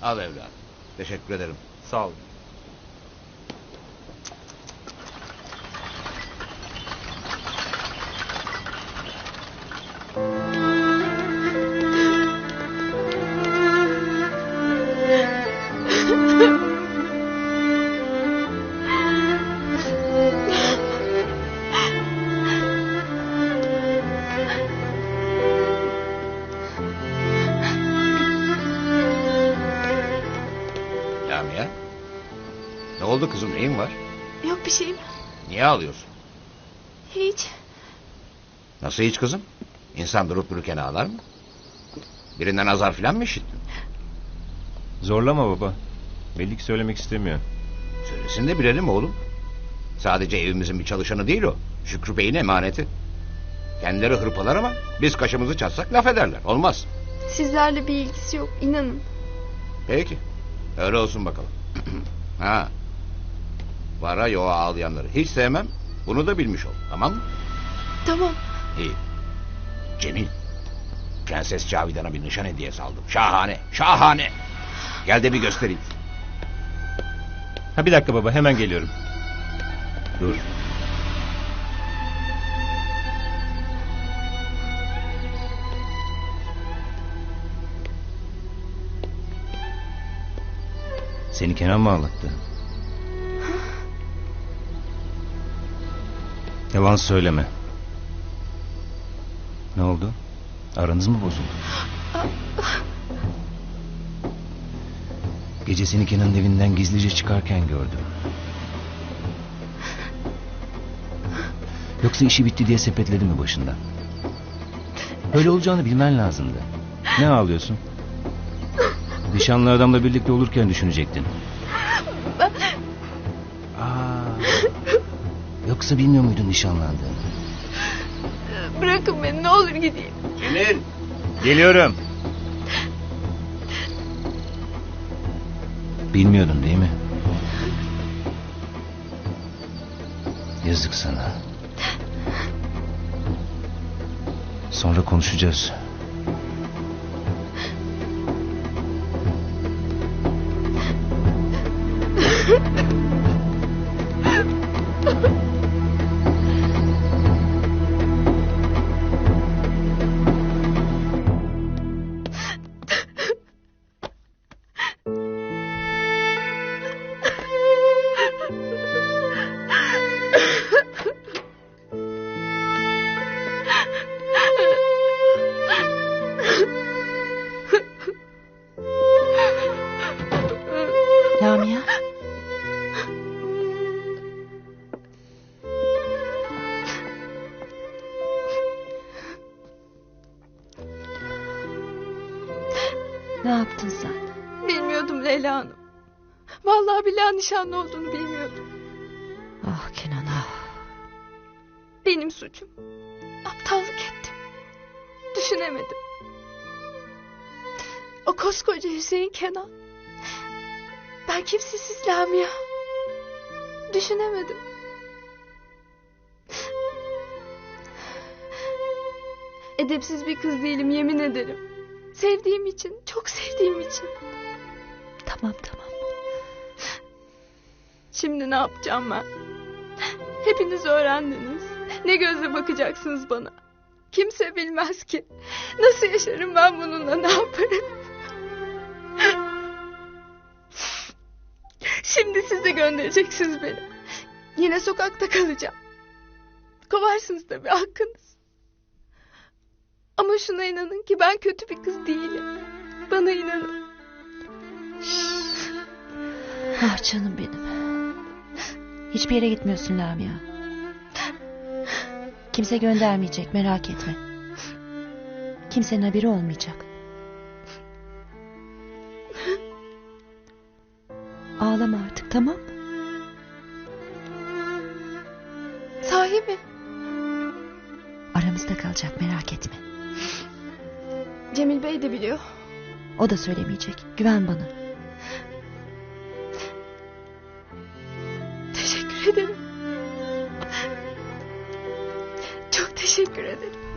Al evladım. Teşekkür ederim. Sağ olun. Ne oldu kızım neyin var? Yok bir şeyim. Niye ağlıyorsun? Hiç. Nasıl hiç kızım? İnsan durup dururken ağlar mı? Birinden azar filan mı işittin? Zorlama baba. Belli ki söylemek istemiyor. Söylesin de bilelim oğlum. Sadece evimizin bir çalışanı değil o. Şükrü Bey'in emaneti. Kendileri hırpalar ama biz kaşımızı çatsak laf ederler. Olmaz. Sizlerle bir ilgisi yok. inanın. Peki. Öyle olsun bakalım. ha. Vara yoğa ağlayanları hiç sevmem. Bunu da bilmiş ol. Tamam mı? Tamam. İyi. Cemil. Prenses Cavidan'a bir nişan hediyesi aldım. Şahane. Şahane. Gel de bir göstereyim. Ha bir dakika baba hemen geliyorum. Dur. Seni Kenan mı ağlattı? Yalan söyleme. Ne oldu? Aranız mı bozuldu? Gece seni Kenan'ın evinden gizlice çıkarken gördüm. Yoksa işi bitti diye sepetledi mi başından? Böyle olacağını bilmen lazımdı. Ne ağlıyorsun? Nişanlı adamla birlikte olurken düşünecektin. Yoksa bilmiyor muydun nişanlandığını? Bırakın beni ne olur gideyim. Cemil. Geliyorum. Bilmiyordun değil mi? Yazık sana. Sonra konuşacağız. Ne yaptın sen? Bilmiyordum Leyla Hanım. Vallahi billahi nişanlı olduğunu bilmiyordum. Ah Kenan ah. Benim suçum. Aptallık ettim. Düşünemedim. O koskoca Hüseyin Kenan. Ben kimsesiz Lamia. Düşünemedim. Edepsiz bir kız değilim yemin ederim. Sevdiğim için, çok sevdiğim için. Tamam tamam. Şimdi ne yapacağım ben? Hepiniz öğrendiniz. Ne gözle bakacaksınız bana? Kimse bilmez ki. Nasıl yaşarım ben bununla ne yaparım? Şimdi siz de göndereceksiniz beni. Yine sokakta kalacağım. Kovarsınız tabii hakkınız. Ama şuna inanın ki ben kötü bir kız değilim. Bana inanın. Ah canım benim. Hiçbir yere gitmiyorsun Lamia. Kimse göndermeyecek merak etme. Kimsenin haberi olmayacak. Ağlama artık tamam mı? Sahi mi? Aramızda kalacak merak etme. Cemil Bey de biliyor. O da söylemeyecek. Güven bana. Teşekkür ederim. Çok teşekkür ederim.